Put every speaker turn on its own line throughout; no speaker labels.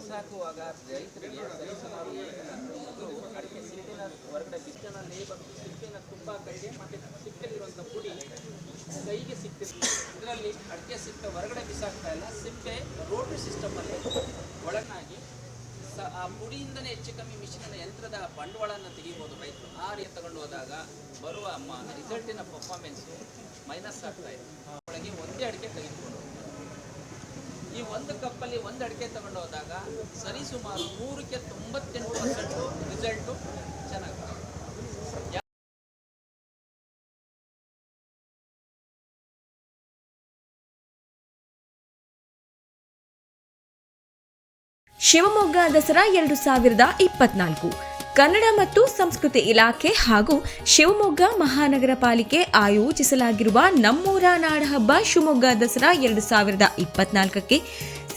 ಬಿಸಾಕುವಾಗ ರೈತರಿಗೆ ಸರಿಸುಮಾರು ಅಡಿಕೆ ಸಿಪ್ಪೆನ ಹೊರಗಡೆ ಬಿತ್ತನಲ್ಲಿ ಬಂದು ಸಿಪ್ಪೆನ ತುಂಬ ಕೈಗೆ ಮತ್ತೆ ಸಿಪ್ಪೆಲಿರುವಂಥ ಪುಡಿ ಕೈಗೆ ಸಿಕ್ತಿರ್ಲಿಲ್ಲ ಇದರಲ್ಲಿ ಅಡಿಕೆ ಸಿಪ್ಪೆ ಹೊರಗಡೆ ಬಿಸಾಕ್ತಾ ಇಲ್ಲ ಸಿಪ್ಪೆ ರೋಟರಿ ಸಿಸ್ಟಮಲ್ಲಿ ಒಳಗಾಗಿ ಸ ಆ ಪುಡಿಯಿಂದನೇ ಹೆಚ್ಚು ಕಮ್ಮಿ ಮಿಷಿನ ಯಂತ್ರದ ಬಂಡವಾಳವನ್ನು ತೆಗಿಬೋದು ರೈತರು ಆ ರೀತಿ ತಗೊಂಡು ಹೋದಾಗ ಬರುವ ರಿಸಲ್ಟಿನ ಪರ್ಫಾರ್ಮೆನ್ಸು ಮೈನಸ್ ಆಗ್ತಾ ಇದೆ. ಒಳಗೆ ಒಂದೇ ಅಡಿಕೆ ತೆಗೆದುಕೊಂಡು ಈ ಒಂದು ಕಪ್ಪಲ್ಲಿ ಒಂದು ಅಡಿಕೆ ತಗೊಂಡು ಹೋದಾಗ ಸರಿಸುಮಾರು ನೂರಕ್ಕೆ ತೊಂಬತ್ತೆಂಟು ಪರ್ಸೆಂಟು ರಿಸಲ್ಟು ಚೆನ್ನಾಗಿ
ಶಿವಮೊಗ್ಗ ದಸರಾ ಎರಡು ಸಾವಿರದ ಇಪ್ಪತ್ನಾಲ್ಕು. ಕನ್ನಡ ಮತ್ತು ಸಂಸ್ಕೃತಿ ಇಲಾಖೆ ಹಾಗೂ ಶಿವಮೊಗ್ಗ ಮಹಾನಗರ ಪಾಲಿಕೆ ಆಯೋಜಿಸಲಾಗಿರುವ ನಮ್ಮೂರ ನಾಡಹಬ್ಬ ಶಿವಮೊಗ್ಗ ದಸರಾ ಎರಡು ಸಾವಿರದ ಇಪ್ಪತ್ನಾಲ್ಕಕ್ಕೆ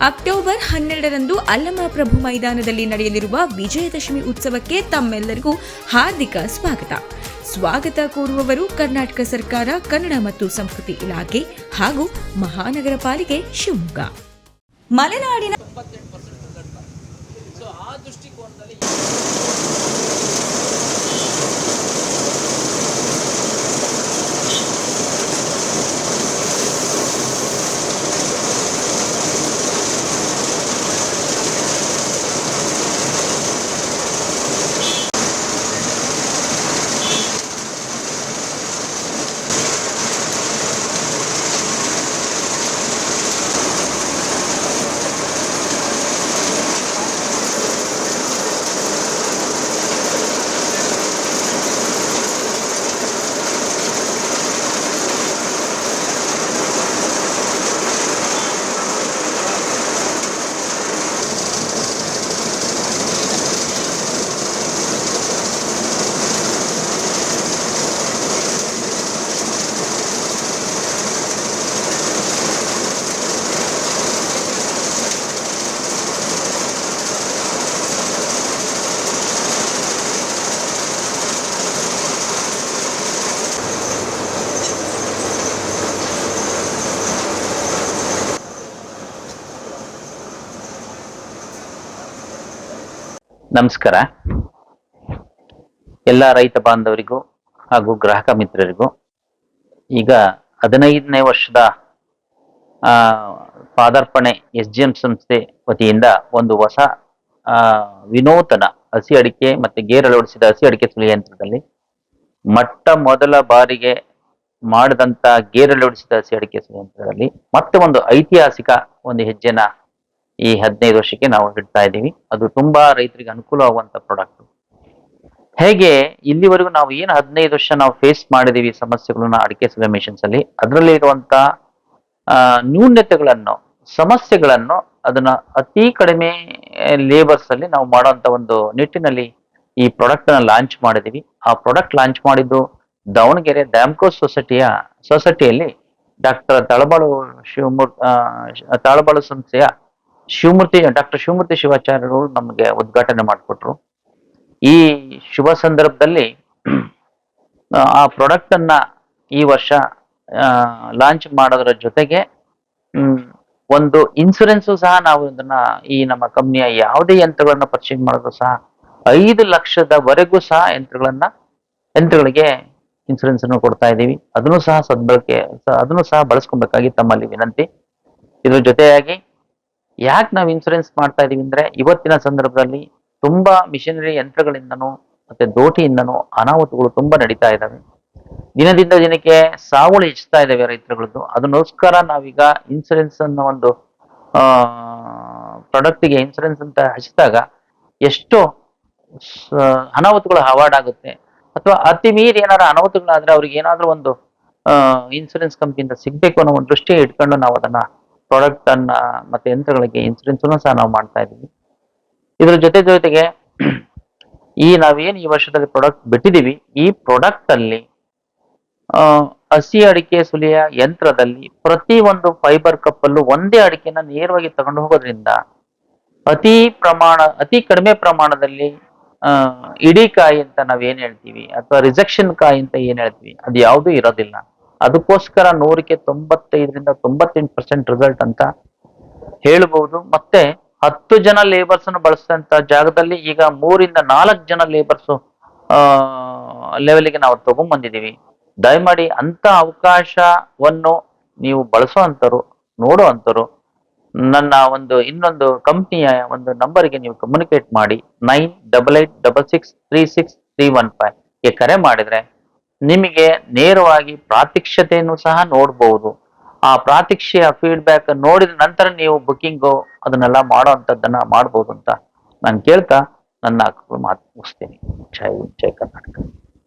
ಅಕ್ಟೋಬರ್ ಹನ್ನೆರಡರಂದು ಅಲ್ಲಮಪ್ರಭು ಮೈದಾನದಲ್ಲಿ ನಡೆಯಲಿರುವ ವಿಜಯದಶಮಿ ಉತ್ಸವಕ್ಕೆ ತಮ್ಮೆಲ್ಲರಿಗೂ ಹಾರ್ದಿಕ ಸ್ವಾಗತ. ಸ್ವಾಗತ ಕೋರುವವರು ಕರ್ನಾಟಕ ಸರ್ಕಾರ, ಕನ್ನಡ ಮತ್ತು ಸಂಸ್ಕೃತಿ ಇಲಾಖೆ ಹಾಗೂ ಮಹಾನಗರ ಪಾಲಿಕೆ ಶಿವಮೊಗ್ಗ. ಮಲೆನಾಡಿನ
ನಮಸ್ಕಾರ. ಎಲ್ಲ ರೈತ ಬಾಂಧವರಿಗೂ ಹಾಗೂ ಗ್ರಾಹಕ ಮಿತ್ರರಿಗೂ ಈಗ ಹದಿನೈದನೇ ವರ್ಷದ ಪಾದಾರ್ಪಣೆ ಎಸ್ ಜಿ ಎಂ ಸಂಸ್ಥೆ ವತಿಯಿಂದ ಒಂದು ಹೊಸ ವಿನೂತನ ಹಸಿ ಅಡಿಕೆ ಮತ್ತೆ ಗೇರ್ ಅಳವಡಿಸಿದ ಹಸಿ ಅಡಿಕೆ ಸುಲಿಯಂತ್ರದಲ್ಲಿ ಮೊಟ್ಟ ಮೊದಲ ಬಾರಿಗೆ ಮಾಡಿದಂತ ಗೇರ್ ಅಳವಡಿಸಿದ ಹಸಿ ಅಡಿಕೆ ಸುಲಿಯಂತ್ರದಲ್ಲಿ ಮತ್ತೆ ಒಂದು ಐತಿಹಾಸಿಕ ಒಂದು ಹೆಜ್ಜೆನ ಈ ಹದಿನೈದು ವರ್ಷಕ್ಕೆ ನಾವು ಇಡ್ತಾ ಇದ್ದೀವಿ. ಅದು ತುಂಬಾ ರೈತರಿಗೆ ಅನುಕೂಲ ಆಗುವಂತ ಪ್ರಾಡಕ್ಟ್ ಹೇಗೆ ಇಲ್ಲಿವರೆಗೂ ನಾವು ಏನು ಹದಿನೈದು ವರ್ಷ ನಾವು ಫೇಸ್ ಮಾಡಿದೀವಿ ಸಮಸ್ಯೆಗಳನ್ನ ಅಡಿಕೆ ಸುಲಿಯ ಮಿಷನ್ಸ್ ಅಲ್ಲಿ. ಅದರಲ್ಲಿ ಇರುವಂತ ನ್ಯೂನ್ಯತೆಗಳನ್ನು ಸಮಸ್ಯೆಗಳನ್ನು ಅದನ್ನ ಅತಿ ಕಡಿಮೆ ಲೇಬರ್ಸ್ ಅಲ್ಲಿ ನಾವು ಮಾಡುವಂತ ಒಂದು ನಿಟ್ಟಿನಲ್ಲಿ ಈ ಪ್ರಾಡಕ್ಟ್ನ ಲಾಂಚ್ ಮಾಡಿದೀವಿ ಆ ಪ್ರಾಡಕ್ಟ್ ಲಾಂಚ್ ಮಾಡಿದ್ದು ದಾವಣಗೆರೆ ಡ್ಯಾಮ್ಕೋ ಸೊಸೈಟಿಯ ಸೊಸೈಟಿಯಲ್ಲಿ ಡಾಕ್ಟರ್ ತಳಬಾಳು ಶಿವಮೂರ್ತಿ ತಳಬಾಳು ಸಂಸ್ಥೆಯ ಶಿವಮೂರ್ತಿ, ಡಾಕ್ಟರ್ ಶಿವಮೂರ್ತಿ ಶಿವಾಚಾರ್ಯರು ನಮಗೆ ಉದ್ಘಾಟನೆ ಮಾಡಿಕೊಟ್ರು. ಈ ಶುಭ ಸಂದರ್ಭದಲ್ಲಿ ಆ ಪ್ರಾಡಕ್ಟ್ ಅನ್ನ ಈ ವರ್ಷ ಲಾಂಚ್ ಮಾಡೋದ್ರ ಜೊತೆಗೆ ಒಂದು ಇನ್ಸೂರೆನ್ಸ್ ಸಹ ನಾವು ಇದನ್ನ ಈ ನಮ್ಮ ಕಂಪ್ನಿಯ ಯಾವುದೇ ಯಂತ್ರಗಳನ್ನ ಪರ್ಚೇಸ್ ಮಾಡಿದ್ರು ಸಹ ಐದು ಲಕ್ಷದವರೆಗೂ ಸಹ ಯಂತ್ರಗಳನ್ನ, ಯಂತ್ರಗಳಿಗೆ ಇನ್ಸೂರೆನ್ಸ್ ಅನ್ನು ಕೊಡ್ತಾ ಇದ್ದೀವಿ. ಅದನ್ನು ಸಹ ಸದ್ಬಳಕೆ ಅದನ್ನು ಸಹ ಬಳಸ್ಕೊಬೇಕಾಗಿ ತಮ್ಮಲ್ಲಿ ವಿನಂತಿ. ಇದ್ರ ಜೊತೆಯಾಗಿ ಯಾಕೆ ನಾವು ಇನ್ಸೂರೆನ್ಸ್ ಮಾಡ್ತಾ ಇದೀವಿ ಅಂದ್ರೆ ಇವತ್ತಿನ ಸಂದರ್ಭದಲ್ಲಿ ತುಂಬಾ ಮಿಷನರಿ ಯಂತ್ರಗಳಿಂದನೂ ಮತ್ತೆ ದೋಟಿಯಿಂದನೂ ಅನಾಹುತಗಳು ತುಂಬಾ ನಡೀತಾ ಇದ್ದಾವೆ. ದಿನದಿಂದ ದಿನಕ್ಕೆ ಸಾವುಗಳು ಹೆಚ್ಚುತ್ತಾ ಇದ್ದಾವೆ ರೈತರುಗಳದ್ದು. ಅದಕ್ಕೋಸ್ಕರ ನಾವೀಗ ಇನ್ಸೂರೆನ್ಸ್ ಅನ್ನೋ ಒಂದು, ಆ ಪ್ರಾಡಕ್ಟ್ಗೆ ಇನ್ಸೂರೆನ್ಸ್ ಅಂತ ಹಚ್ಚಿದಾಗ ಎಷ್ಟು ಅನಾಹುತಗಳು ಅವಾರ್ಡ್ ಆಗುತ್ತೆ ಅಥವಾ ಅತಿ ಮೀರಿ ಏನಾದ್ರು ಅನಾಹುತಗಳಾದ್ರೆ ಅವ್ರಿಗೆ ಏನಾದ್ರೂ ಒಂದು ಇನ್ಸೂರೆನ್ಸ್ ಕಂಪನಿಯಿಂದ ಸಿಗ್ಬೇಕು ಅನ್ನೋ ಒಂದು ದೃಷ್ಟಿ ಇಟ್ಕೊಂಡು ನಾವು ಅದನ್ನ ಪ್ರಾಡಕ್ಟ್ ಅನ್ನ ಮತ್ತೆ ಯಂತ್ರಗಳಿಗೆ ಇನ್ಸೂರೆನ್ಸ್ ಸಹ ನಾವು ಮಾಡ್ತಾ ಇದ್ದೀವಿ. ಇದರ ಜೊತೆ ಜೊತೆಗೆ ಈ ನಾವೇನು ಈ ವರ್ಷದಲ್ಲಿ ಪ್ರಾಡಕ್ಟ್ ಬಿಟ್ಟಿದೀವಿ ಈ ಪ್ರಾಡಕ್ಟ್ ಅಲ್ಲಿ ಹಸಿ ಅಡಿಕೆ ಸುಲಿಯ ಯಂತ್ರದಲ್ಲಿ ಪ್ರತಿ ಒಂದು ಫೈಬರ್ ಕಪ್ ಅಲ್ಲೂ ಒಂದೇ ಅಡಿಕೆನ ನೇರವಾಗಿ ತಗೊಂಡು ಹೋಗೋದ್ರಿಂದ ಅತಿ ಪ್ರಮಾಣ, ಅತಿ ಕಡಿಮೆ ಪ್ರಮಾಣದಲ್ಲಿ ಇಡೀ ಕಾಯಿ ಅಂತ ನಾವೇನ್ ಹೇಳ್ತೀವಿ, ಅಥವಾ ರಿಜೆಕ್ಷನ್ ಕಾಯಿ ಅಂತ ಏನ್ ಹೇಳ್ತೀವಿ, ಅದು ಯಾವುದು ಇರೋದಿಲ್ಲ. ಅದಕ್ಕೋಸ್ಕರ ನೂರಕ್ಕೆ ತೊಂಬತ್ತೈದರಿಂದ ತೊಂಬತ್ತೆಂಟು ಪರ್ಸೆಂಟ್ ರಿಸಲ್ಟ್ ಅಂತ ಹೇಳಬಹುದು. ಮತ್ತೆ ಹತ್ತು ಜನ ಲೇಬರ್ಸ್ ಅನ್ನು ಬಳಸಿದಂತ ಜಾಗದಲ್ಲಿ ಈಗ ಮೂರಿಂದ ನಾಲ್ಕು ಜನ ಲೇಬರ್ಸ್ ಲೆವೆಲ್ಗೆ ನಾವು ತಗೊಂಡ್ಬಂದಿದ್ದೀವಿ. ದಯಮಾಡಿ ಅಂತ ಅವಕಾಶವನ್ನು ನೀವು ಬಳಸೋ ಅಂತರು ನನ್ನ ಒಂದು, ಇನ್ನೊಂದು ಕಂಪ್ನಿಯ ಒಂದು ನಂಬರ್ಗೆ ನೀವು ಕಮ್ಯುನಿಕೇಟ್ ಮಾಡಿ. Nine double eight double six three six three one five ಈಗ ಕರೆ ಮಾಡಿದ್ರೆ ನಿಮಗೆ ನೇರವಾಗಿ ಪ್ರಾತ್ಯಕ್ಷತೆಯನ್ನು ಸಹ ನೋಡಬಹುದು ಆ ಪ್ರಾತ್ಯಕ್ಷೆಯ ಫೀಡ್ಬ್ಯಾಕ್ ನೋಡಿದ ನಂತರ ನೀವು ಬುಕ್ಕಿಂಗು ಅದನ್ನೆಲ್ಲ ಮಾಡೋ ಅಂಥದ್ದನ್ನು ಮಾಡ್ಬೋದು ಅಂತ ನಾನು ಕೇಳ್ತಾ ನನ್ನ ಮಾತು ಮುಗಿಸ್ತೀನಿ. ಜೈ ಜೈ ಕರ್ನಾಟಕ.